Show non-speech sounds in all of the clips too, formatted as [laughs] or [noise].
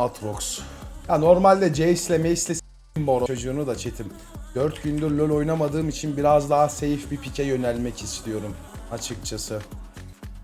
Atrox. Ya normalde Jace'le Mace'le s**tim Boro çocuğunu da çetim. 4 gündür LoL oynamadığım için biraz daha safe bir pike yönelmek istiyorum açıkçası.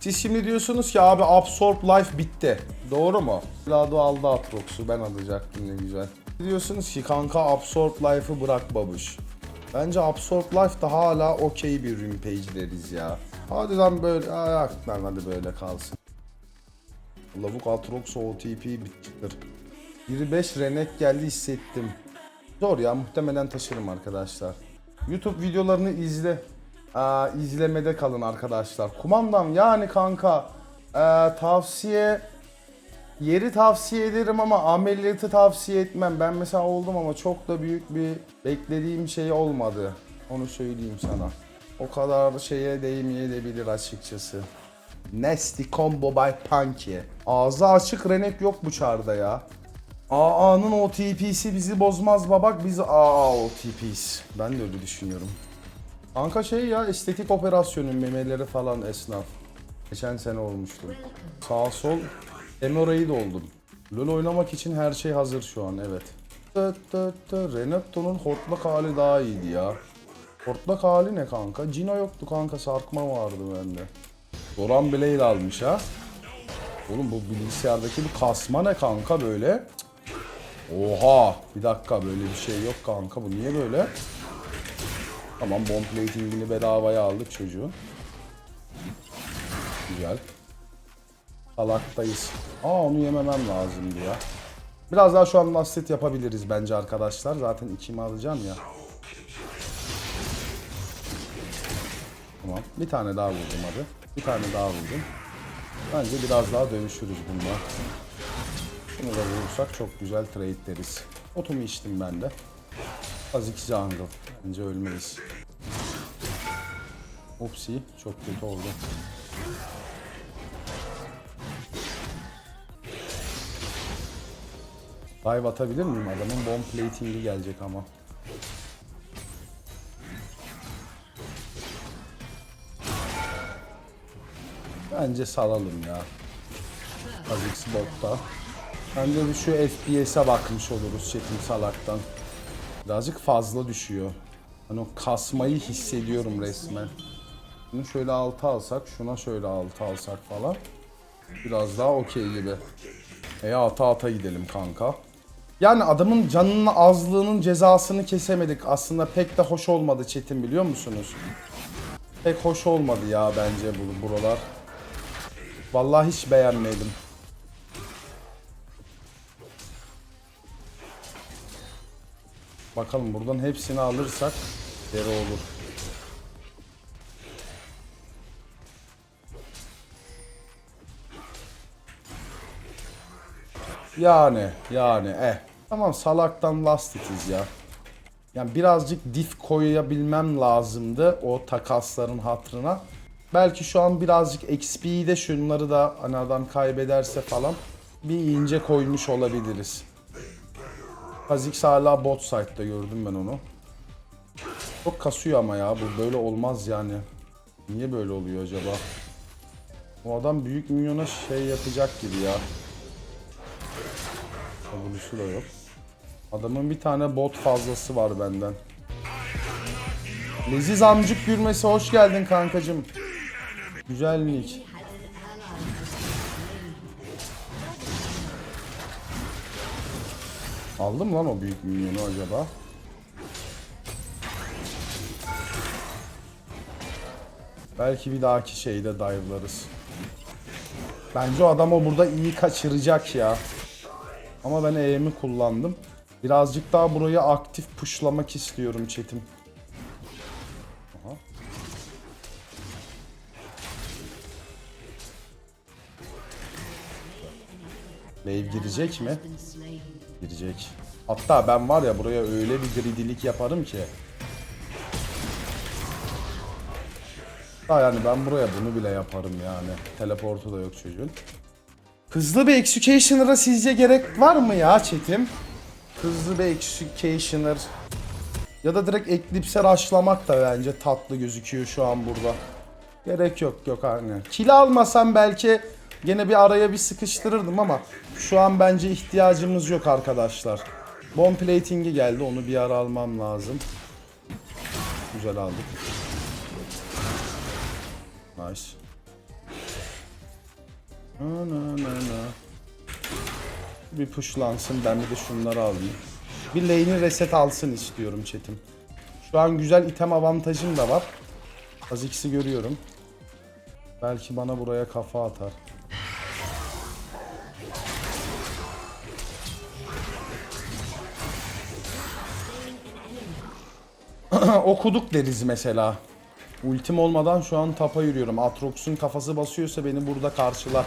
Siz şimdi diyorsunuz ki abi Absorb Life bitti. Doğru mu? Lado aldı Atrox'u ben alacaktım ne güzel. Diyorsunuz ki kanka Absorb Life'ı bırak babuş. Bence Absorb Life da hala okey bir Rampage deriz ya. Hadi lan böyle, ayak lan hadi böyle kalsın. Lavuk Atrox OTP bittidir. 25 Renek geldi hissettim. Zor ya muhtemelen taşırım arkadaşlar. YouTube videolarını izle. Aa, izlemede kalın arkadaşlar. Kumandam yani kanka ee, tavsiye yeri tavsiye ederim ama ameliyatı tavsiye etmem. Ben mesela oldum ama çok da büyük bir beklediğim şey olmadı. Onu söyleyeyim sana. O kadar şeye değmeyebilir açıkçası. Nasty combo by Punky. Ağzı açık renek yok bu çarda ya. AA'nın OTP'si bizi bozmaz babak biz AA OTP'yiz. Ben de öyle düşünüyorum. Kanka şey ya estetik operasyonun memeleri falan esnaf. Geçen sene olmuştu. Sağ sol Emora'yı oldum. LoL oynamak için her şey hazır şu an evet. Renekton'un hortlak hali daha iyiydi ya. Hortlak hali ne kanka? Cino yoktu kanka sarkma vardı bende. Doran Blade almış ha. Oğlum bu bilgisayardaki bu kasma ne kanka böyle? Oha! Bir dakika böyle bir şey yok kanka bu niye böyle? Tamam bomb platingini bedavaya aldık çocuğun. Güzel. Salaktayız. Aa onu yememem lazımdı ya. Biraz daha şu an lastit yapabiliriz bence arkadaşlar. Zaten ikimi alacağım ya. Tamam. Bir tane daha vurdum hadi. Bir tane daha vurdum. Bence biraz daha dövüşürüz bununla. Şunu da vurursak çok güzel trade deriz. Otumu içtim ben de. Azik jungle. Bence ölmeyiz. Upsi çok kötü oldu. Dive atabilir miyim? Adamın bomb plating'i gelecek ama. Bence salalım ya. Azix botta. Bence bir şu FPS'e bakmış oluruz çetin salaktan. Birazcık fazla düşüyor. Hani o kasmayı hissediyorum resmen. Bunu şöyle altı alsak, şuna şöyle altı alsak falan. Biraz daha okey gibi. E ata ata gidelim kanka. Yani adamın canının azlığının cezasını kesemedik. Aslında pek de hoş olmadı Çetin biliyor musunuz? Pek hoş olmadı ya bence bu buralar. Vallahi hiç beğenmedim. Bakalım buradan hepsini alırsak deri olur. Yani yani eh. Tamam salaktan last itiz ya. Yani birazcık dif koyabilmem lazımdı o takasların hatrına. Belki şu an birazcık XP'yi de şunları da hani adam kaybederse falan bir ince koymuş olabiliriz. Kha'Zix hala bot side'da gördüm ben onu. Çok kasıyor ama ya bu böyle olmaz yani. Niye böyle oluyor acaba? O adam büyük milyona şey yapacak gibi ya. W'su da yok. Adamın bir tane bot fazlası var benden. Leziz amcık gülmesi hoş geldin kankacım. Güzel nick. Aldım lan o büyük minyonu acaba? Belki bir dahaki şeyde dive'larız. Bence o adam o burada iyi kaçıracak ya. Ama ben E'mi kullandım. Birazcık daha burayı aktif pushlamak istiyorum chatim. Wave girecek mi? Girecek. Hatta ben var ya buraya öyle bir gridilik yaparım ki. Ha yani ben buraya bunu bile yaparım yani. Teleportu da yok çocuğun. Hızlı bir Executioner'a sizce gerek var mı ya chatim? Hızlı bir Executioner. Ya da direkt Eclipse'e rushlamak da bence tatlı gözüküyor şu an burada. Gerek yok yok aynen. Kill almasam belki Gene bir araya bir sıkıştırırdım ama şu an bence ihtiyacımız yok arkadaşlar. Bomb plating'i geldi onu bir ara almam lazım. Güzel aldık. Nice. Na na na. Bir pushlansın ben bir de şunları alayım. Bir lane'i reset alsın istiyorum chatim. Şu an güzel item avantajım da var. Az ikisi görüyorum. Belki bana buraya kafa atar. [clears throat] Okuduk deriz mesela. Ultim olmadan şu an tapa yürüyorum. Atrox'un kafası basıyorsa beni burada karşılar.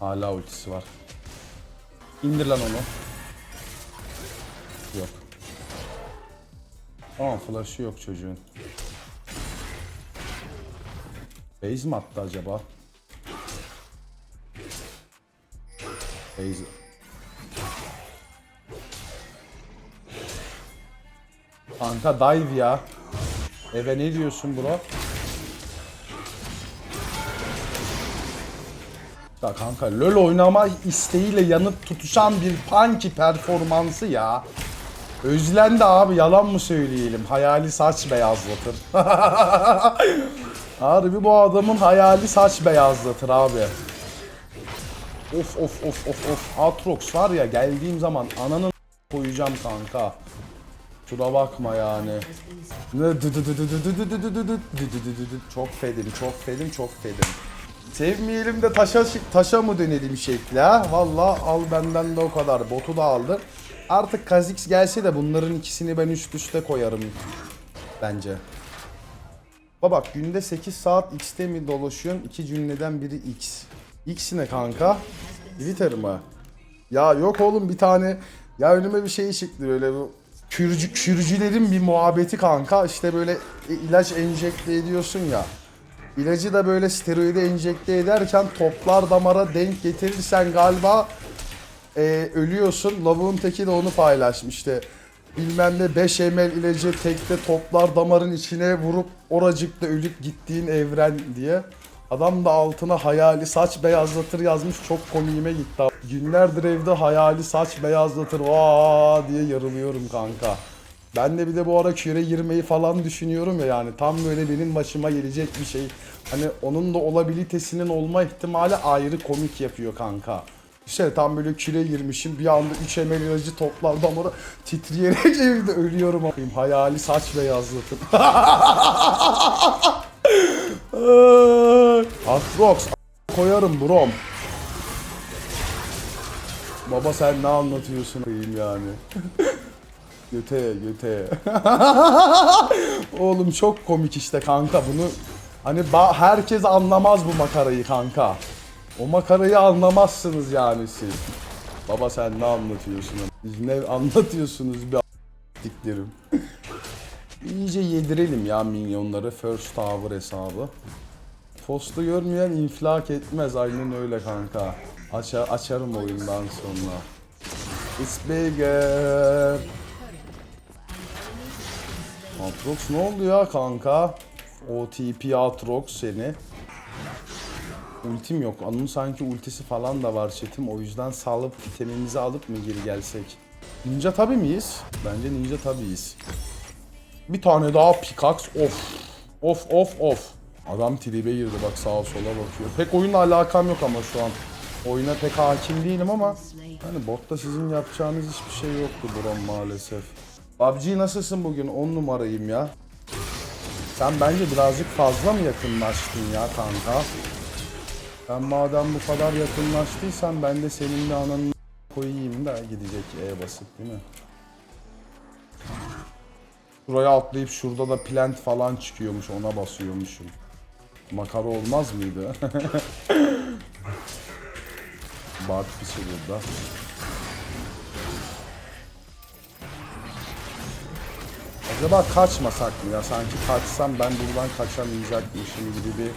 Hala ultisi var. İndir lan onu. Yok. Tamam flash'ı yok çocuğun. Base mi attı acaba? Base... Kanka dive ya. Eve ne diyorsun bro? Ya kanka LoL oynama isteğiyle yanıp tutuşan bir Punky performansı ya. Özlendi abi yalan mı söyleyelim? Hayali saç beyazlatır. [laughs] Harbi bu adamın hayali saç beyazlatır abi. Of of of of of. Atrox var ya geldiğim zaman ananın koyacağım kanka. Şuna bakma yani. Çok fedim, çok fedim, çok fedim. Sevmeyelim de taşa taşa mı dönelim şekli ha? Valla al benden de o kadar. Botu da aldım. Artık Kazix gelse de bunların ikisini ben üst üste koyarım. Bence. Baba günde 8 saat X'te mi dolaşıyorsun? İki cümleden biri X. X ne kanka? Twitter mı? Ya yok oğlum bir tane ya önüme bir şey çıktı böyle bu kürcü, kürcülerin bir muhabbeti kanka işte böyle ilaç enjekte ediyorsun ya. İlacı da böyle steroide enjekte ederken toplar damara denk getirirsen galiba e, ölüyorsun. Lavuğun teki de onu paylaşmıştı. Bilmem ne 5 ml ilacı tekte toplar damarın içine vurup oracıkta ölüp gittiğin evren diye. Adam da altına hayali saç beyazlatır yazmış çok komiğime gitti. Günlerdir evde hayali saç beyazlatır vaa diye yarılıyorum kanka. Ben de bir de bu ara küre girmeyi falan düşünüyorum ya yani tam böyle benim başıma gelecek bir şey. Hani onun da olabilitesinin olma ihtimali ayrı komik yapıyor kanka. İşte tam böyle küre girmişim bir anda 3 ml ilacı toplar damara titreyerek [laughs] evde ölüyorum. Hayali saç beyazlatır. [laughs] Atrox koyarım brom. Baba sen ne anlatıyorsun koyayım yani. [laughs] göte göte. Oğlum çok komik işte kanka bunu hani herkes anlamaz bu makarayı kanka. O makarayı anlamazsınız yani siz. Baba sen ne anlatıyorsun? Ne anlatıyorsunuz bir a**diklerim. İyice yedirelim ya minyonları First Tower hesabı. Postu görmeyen infilak etmez aynen öyle kanka. Aça açarım oyundan sonra. It's bigger. Atrox ne oldu ya kanka? OTP Atrox seni. Ultim yok. Onun sanki ultisi falan da var chatim. O yüzden sağlıp vitaminizi alıp mı geri gelsek? Ninja tabi miyiz? Bence ninja tabiyiz. Bir tane daha pickaxe. Of. Of of of. Adam tribe girdi bak sağa sola bakıyor. Pek oyunla alakam yok ama şu an. Oyuna pek hakim değilim ama hani botta sizin yapacağınız hiçbir şey yoktu Brom maalesef. PUBG nasılsın bugün? 10 numarayım ya. Sen bence birazcık fazla mı yakınlaştın ya kanka? Sen madem bu kadar yakınlaştıysan ben de senin de ananı koyayım da gidecek E basıp değil mi? Şuraya atlayıp şurada da plant falan çıkıyormuş ona basıyormuşum. Makara olmaz mıydı? [laughs] Bart pisi burada. Acaba kaçmasak mı ya? Sanki kaçsam ben buradan kaçamayacakmışım gibi bir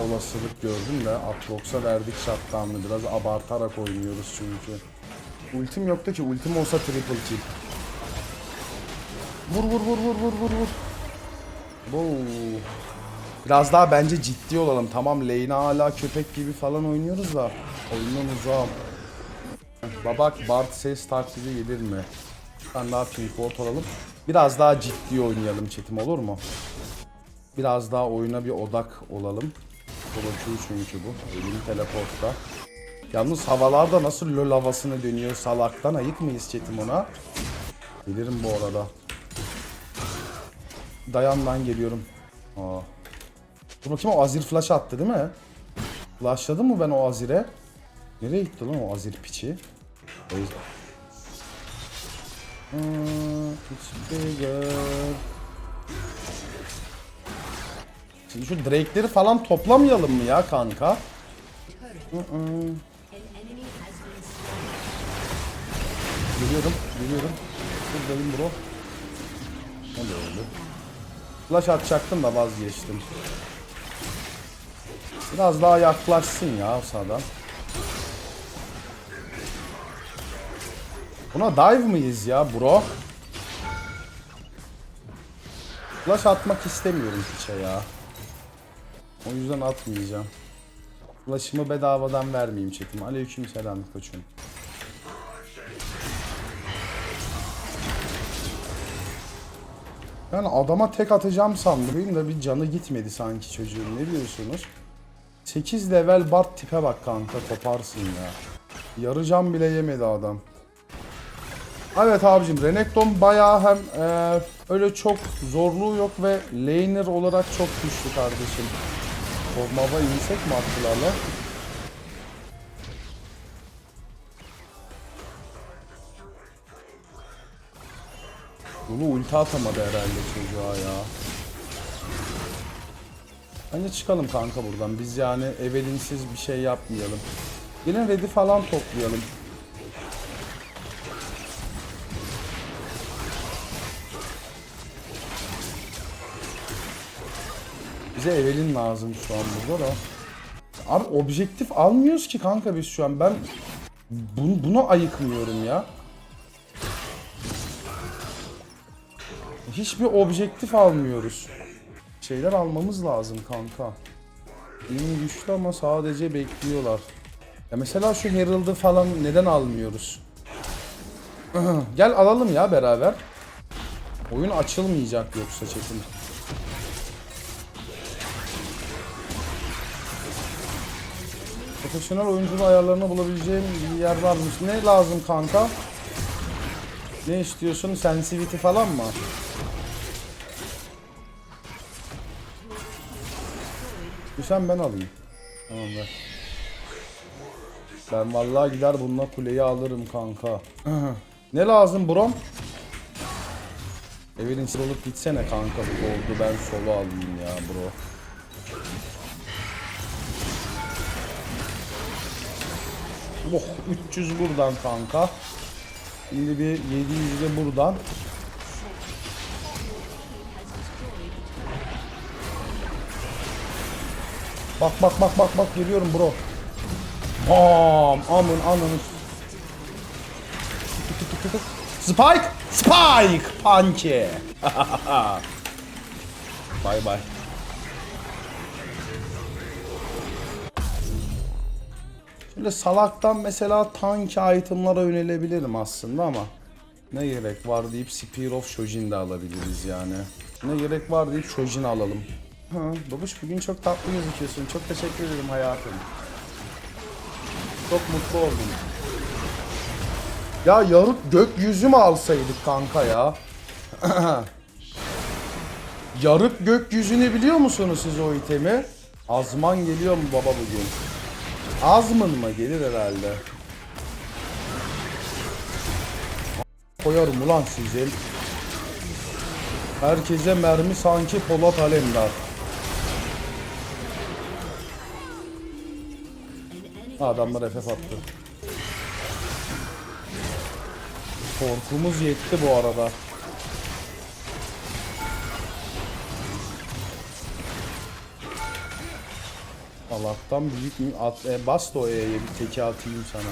olasılık gördüm de Atrox'a verdik shutdown'ı biraz abartarak oynuyoruz çünkü. Ultim yoktu ki. Ultim olsa triple kill. Vur vur vur vur vur vur vur. Wow. Biraz daha bence ciddi olalım. Tamam lane'e hala köpek gibi falan oynuyoruz da. Oyundan uzağım. Babak Bart ses taklidi gelir mi? Ben daha port olalım. Biraz daha ciddi oynayalım çetim olur mu? Biraz daha oyuna bir odak olalım. Solo çünkü bu. Elim teleportta. Yalnız havalarda nasıl lol havasını dönüyor salaktan ayık mıyız çetim ona? Bilirim bu arada. Dayan lan geliyorum. Aa. Dur bakayım o Azir flash attı değil mi? Flashladı mı ben o Azir'e? Nereye gitti lan o Azir piçi? Hmm, it's bigger. Şimdi şu Drake'leri falan toplamayalım mı ya kanka? Geliyorum, geliyorum. Buradayım bro. Ne de oldu? Flash atacaktım da vazgeçtim. Biraz daha yaklaşsın ya sağdan. Buna dive mıyız ya bro? Flash atmak istemiyorum hiçe ya. O yüzden atmayacağım. Flash'ımı bedavadan vermeyeyim çetim. Aleyküm selam koçum. Ben adama tek atacağım sandım da bir canı gitmedi sanki çocuğun. Ne diyorsunuz? 8 level Bart tipe bak kanka koparsın ya. Yarı can bile yemedi adam. Evet abicim Renekton bayağı hem e, öyle çok zorluğu yok ve laner olarak çok güçlü kardeşim. Kormava insek mi attılarla? Bunu ulti atamadı herhalde çocuğa ya. Bence çıkalım kanka buradan. Biz yani Evelyn'siz bir şey yapmayalım. Gelin ready falan toplayalım. Bize Evelyn lazım şu an burada da. Abi objektif almıyoruz ki kanka biz şu an. Ben bunu, bunu ayıkmıyorum ya. Hiçbir objektif almıyoruz. Şeyler almamız lazım kanka. İyi güçlü ama sadece bekliyorlar. Ya mesela şu Herald'ı falan neden almıyoruz? [clears throat] Gel alalım ya beraber. Oyun açılmayacak yoksa çetin. Profesyonel oyunculuğu ayarlarını bulabileceğim bir yer varmış. Ne lazım kanka? Ne istiyorsun? Sensitivity falan mı? Düşen ben alayım. Tamam ver. Ben vallahi gider bununla kuleyi alırım kanka. [clears throat] ne lazım brom? Evelyn olup gitsene kanka oldu ben solo alayım ya bro. Oh 300 buradan kanka. Şimdi bir 700 de buradan. Bak bak bak bak bak geliyorum bro. Bam amın ananı. Spike! Spike! Punch! [laughs] Bay bay. Şöyle salaktan mesela tank itemlara yönelebilirim aslında ama ne gerek var deyip Spear of Shojin de alabiliriz yani. Ne gerek var deyip Shojin alalım. Ha, babuş bugün çok tatlı gözüküyorsun. Çok teşekkür ederim hayatım. Çok mutlu oldum. Ya yarık gökyüzü mü alsaydık kanka ya? [clears throat] yarık gökyüzünü biliyor musunuz siz o itemi? Azman geliyor mu baba bugün? Azmın mı? Gelir herhalde. Koyarım ulan sizi. Herkese mermi sanki Polat Alemdar. Adamlar FF attı. Korkumuz yetti bu arada. Allah'tan büyük mü? At, e, bas da o E'ye bir teki atayım sana.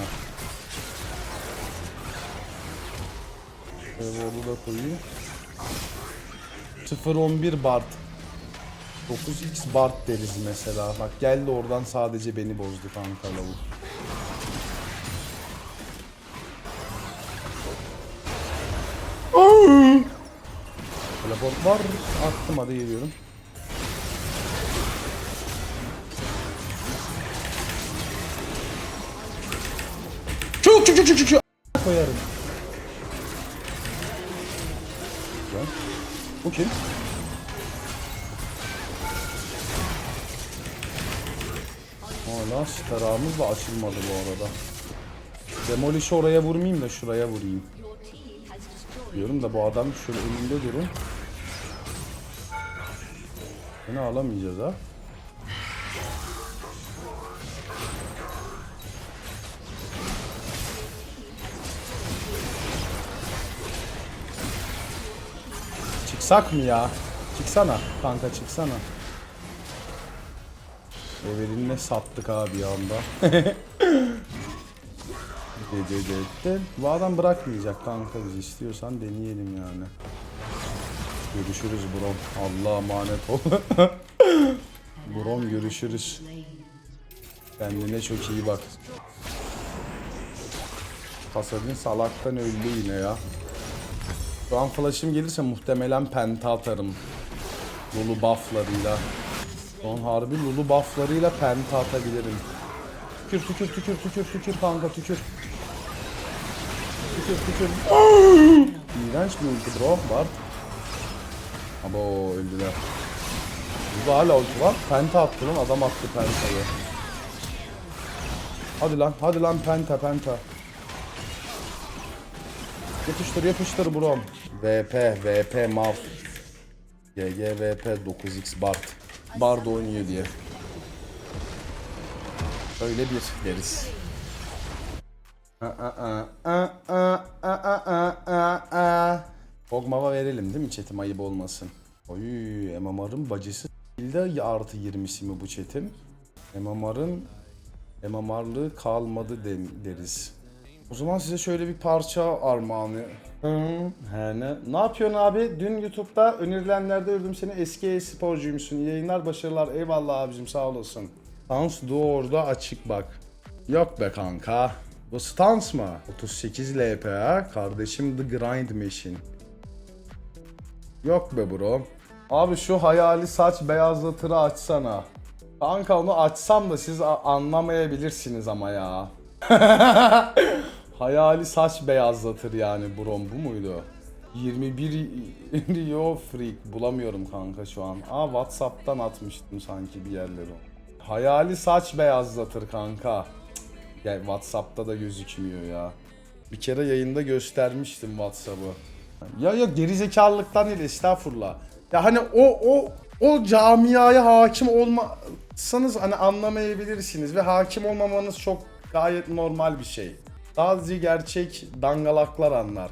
Evol'u da koyayım. 0-11 Bart. 9x Bart deriz mesela. Bak geldi oradan sadece beni bozdu kanka lavuk. Teleport var. Attım hadi geliyorum. Çok çok çok çok çok koyarım. Lan. Bu kim? Hala starağımız da açılmadı bu arada. Demolish'i oraya vurmayayım da şuraya vurayım. Diyorum da bu adam şöyle önünde durun. Beni alamayacağız ha. Çıksak mı ya? Çıksana kanka çıksana. Evelin'le sattık abi bir anda. Dededette. [laughs] Bu adam bırakmayacak kanka biz istiyorsan deneyelim yani. Görüşürüz Brom. Allah'a emanet ol. [laughs] Brom görüşürüz. Kendine çok iyi bak. Pasadin salaktan öldü yine ya. Şu an flash'ım gelirse muhtemelen penta atarım. Lulu bufflarıyla. Son harbi Lulu bufflarıyla penta atabilirim. Tükür tükür tükür tükür tükür kanka tükür. Tükür tükür. İğrenç bir ulti bro var. Abo öldüler. Burada hala ulti var. Penta attı lan adam attı pentayı. Hadi lan hadi lan penta penta. Yapıştır yapıştır bro. VP VP mav. GG VP 9x Bard. Bard oynuyor diye. Öyle bir deriz. Kogmava verelim değil mi chatim ayıp olmasın. Oy MMR'ın bacısı de artı 20'si mi bu chatin? MMR'ın MMR'lığı kalmadı deriz. O zaman size şöyle bir parça armağanı. Hı, he ne? Ne yapıyorsun abi? Dün YouTube'da önerilenlerde gördüm seni eski e-sporcuymuşsun. İyi yayınlar, başarılar. Eyvallah abicim sağ olasın. Stans Duo'da açık bak. Yok be kanka. Bu Stans mı? 38 LPA. Kardeşim The Grind Machine. Yok be bro. Abi şu hayali saç beyazlatırı açsana. Kanka onu açsam da siz anlamayabilirsiniz ama ya. [laughs] Hayali saç beyazlatır yani brom bu muydu? 21 [laughs] Yo Freak bulamıyorum kanka şu an. Aa Whatsapp'tan atmıştım sanki bir yerlere. Hayali saç beyazlatır kanka. Cık, Ya Whatsapp'ta da gözükmüyor ya. Bir kere yayında göstermiştim Whatsapp'ı. Ya ya gerizekalılıktan değil estağfurullah. Ya hani o o o camiaya hakim olmasanız hani anlamayabilirsiniz ve hakim olmamanız çok gayet normal bir şey. Sadece gerçek dangalaklar anlar.